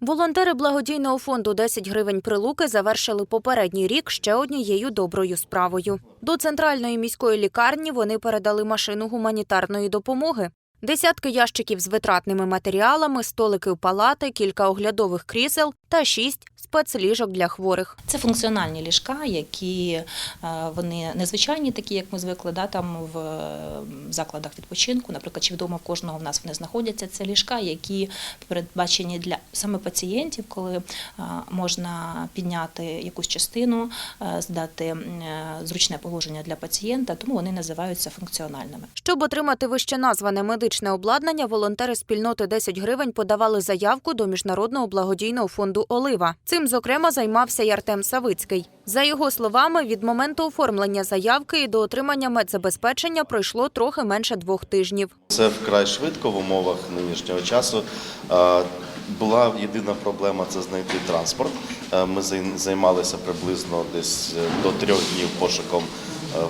Волонтери благодійного фонду «10 гривень прилуки завершили попередній рік ще однією доброю справою. До центральної міської лікарні вони передали машину гуманітарної допомоги. Десятки ящиків з витратними матеріалами, столики в палати, кілька оглядових крісел та шість спецліжок для хворих. Це функціональні ліжка, які е, вони незвичайні, такі як ми звикли, да, там в е, закладах відпочинку. Наприклад, чи вдома в кожного в нас вони знаходяться. Це ліжка, які передбачені для саме пацієнтів, коли е, можна підняти якусь частину, здати зручне положення для пацієнта, тому вони називаються функціональними. Щоб отримати вище назване медичне обладнання, волонтери спільноти 10 гривень подавали заявку до міжнародного благодійного фонду Олива. Цим, зокрема, займався й Артем Савицький. За його словами, від моменту оформлення заявки і до отримання медзабезпечення пройшло трохи менше двох тижнів. Це вкрай швидко в умовах нинішнього часу. Була єдина проблема це знайти транспорт. Ми зай- займалися приблизно десь е, до трьох днів пошуком е,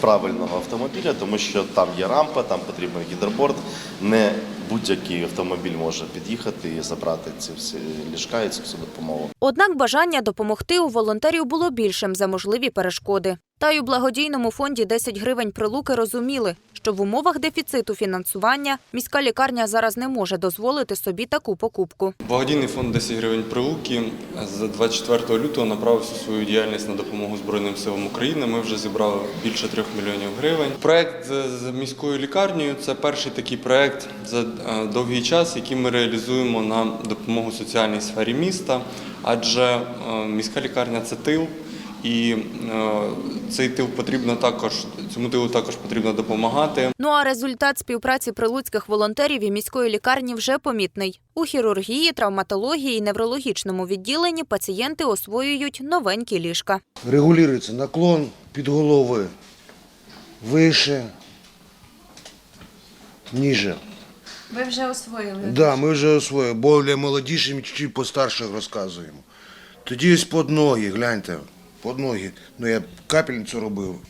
правильного автомобіля, тому що там є рампа, там потрібен гідроборд. Не будь-який автомобіль може під'їхати і забрати ці всі ліжка і цю всю допомогу. Однак бажання допомогти у волонтерів було більшим за можливі перешкоди. Та й у благодійному фонді 10 гривень прилуки розуміли, що в умовах дефіциту фінансування міська лікарня зараз не може дозволити собі таку покупку. Благодійний фонд 10 гривень прилуки з 24 лютого направив свою діяльність на допомогу Збройним силам України. Ми вже зібрали більше 3 мільйонів гривень. Проект з з міською лікарнею це перший такий проект за е, довгий час, який ми реалізуємо на допомогу соціальній сфері міста, адже е, міська лікарня це тил. І е, цей тил потрібно також цьому тилу також потрібно допомагати. Ну а результат співпраці прилуцьких волонтерів і міської лікарні вже помітний. У хірургії, травматології і неврологічному відділенні пацієнти освоюють новенькі ліжка. Регулируется наклон підголови вище, ниже. Ви вже освоїли. Да, ми вже освоїли. Более молодішим, чуть постарших розказуємо. Тоді ось под ноги, гляньте, под ноги. Ну я капельницю робив.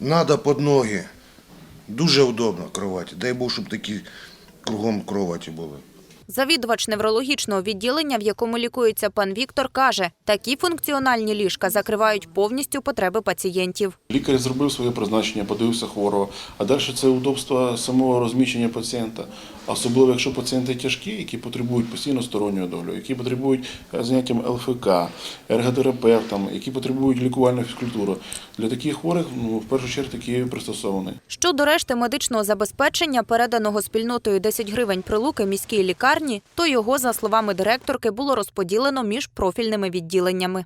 Надо под ноги. Дуже удобно кровати. Дай Бог, щоб такі кругом кроваті були. Завідувач неврологічного відділення, в якому лікується пан Віктор, каже, такі функціональні ліжка закривають повністю потреби пацієнтів. Лікар зробив своє призначення, подивився хворого, а далі це удобство самого розміщення пацієнта. Особливо, якщо пацієнти тяжкі, які потребують постійно стороннього догляду, які потребують е, заняттям ЛФК, ерготерапевтом, які потребують лікувальної фізкультури. Для таких хворих ну, в першу чергу такі пристосований. Щодо решти медичного забезпечення, переданого спільнотою 10 гривень прилуки міській лікарні, то його, за словами директорки, було розподілено між профільними відділеннями.